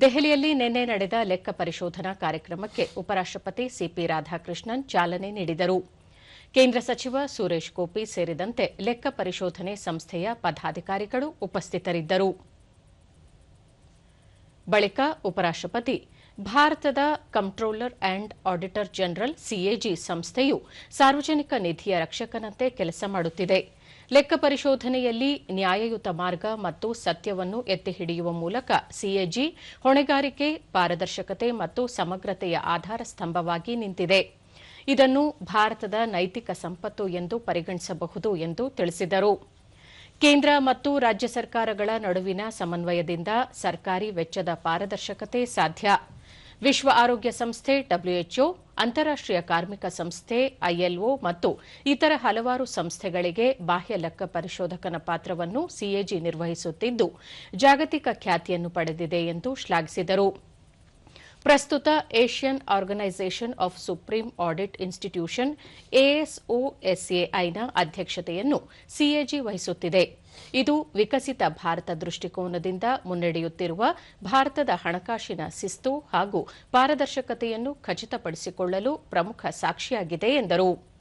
ದೆಹಲಿಯಲ್ಲಿ ನಿನ್ನೆ ನಡೆದ ಲೆಕ್ಕ ಪರಿಶೋಧನಾ ಕಾರ್ಯಕ್ರಮಕ್ಕೆ ಉಪರಾಷ್ಟಪತಿ ಸಿಪಿ ರಾಧಾಕೃಷ್ಣನ್ ಚಾಲನೆ ನೀಡಿದರು. ಕೇಂದ್ರ ಸಚಿವ ಸುರೇಶ್ ಗೋಪಿ ಸೇರಿದಂತೆ ಲೆಕ್ಕ ಪರಿಶೋಧನೆ ಸಂಸ್ಥೆಯ ಪದಾಧಿಕಾರಿಗಳು ಉಪಸ್ಥಿತರಿದ್ದರು. ಬಳಿಕ ಉಪರಾಷ್ಟಪತಿ ಭಾರತದ controller and auditor general CAG ಸಂಸ್ಥೆಯು ಸಾರ್ವಜನಿಕ ನಿಧಿಯ ರಕ್ಷಕನಂತೆ ಕೆಲಸ ಮಾಡುತ್ತಿದೆ. ಲೆಕ್ಕ ಪರಿಶೋಧನೆಯಲ್ಲಿ ನ್ಯಾಯಯುತ ಮಾರ್ಗ ಮತ್ತು ಸತ್ಯವನ್ನು ಎತ್ತಿ ಹಿಡಿಯುವ ಮೂಲಕ ಸಿಎಜಿ ಹೊಣೆಗಾರಿಕೆ, ಪಾರದರ್ಶಕತೆ ಮತ್ತು ಸಮಗ್ರತೆಯ ಆಧಾರ ಸ್ತಂಭವಾಗಿ ನಿಂತಿದೆ. ಇದನ್ನು ಭಾರತದ ನೈತಿಕ ಸಂಪತ್ತು ಎಂದು ಪರಿಗಣಿಸಬಹುದು ಎಂದು ತಿಳಿಸಿದರು. ಕೇಂದ್ರ ಮತ್ತು ರಾಜ್ಯ ಸರ್ಕಾರಗಳ ನಡುವಿನ ಸಮನ್ವಯದಿಂದ ಸರ್ಕಾರಿ ವೆಚ್ಚದ ಪಾರದರ್ಶಕತೆ ಸಾಧ್ಯ. ವಿಶ್ವ ಆರೋಗ್ಯ ಸಂಸ್ಥೆ ಡಬ್ಲ್ಯೂಎಚ್ಒ ಅಂತಾರಾಷ್ಟೀಯ ಕಾರ್ಮಿಕ ಸಂಸ್ಥೆ ಐಎಲ್ಒ ಮತ್ತು ಇತರ ಹಲವಾರು ಸಂಸ್ಥೆಗಳಿಗೆ ಬಾಹ್ಯ ಲೆಕ್ಕ ಪರಿಶೋಧಕನ ಪಾತ್ರವನ್ನು ಸಿಎಜಿ ನಿರ್ವಹಿಸುತ್ತಿದ್ದು, ಜಾಗತಿಕ ಖ್ಯಾತಿಯನ್ನು ಪಡೆದಿದೆ ಎಂದು ಶ್ಲಾಘಿಸಿದರು. ಪ್ರಸ್ತುತ Asian organisation of supreme audit institution ಎಎಸ್ಒಎಸ್ಎಐನ ಅಧ್ಯಕ್ಷತೆಯನ್ನು ಸಿಎಜಿ ವಹಿಸುತ್ತಿದೆ. ಇದು ವಿಕಸಿತ ಭಾರತ ದೃಷ್ಟಿಕೋನದಿಂದ ಮುನ್ನಡೆಯುತ್ತಿರುವ ಭಾರತದ ಹಣಕಾಸಿನ ಶಿಸ್ತು ಹಾಗೂ ಪಾರದರ್ಶಕತೆಯನ್ನು ಖಚಿತಪಡಿಸಿಕೊಳ್ಳಲು ಪ್ರಮುಖ ಸಾಕ್ಷಿಯಾಗಿದೆ ಎಂದರು.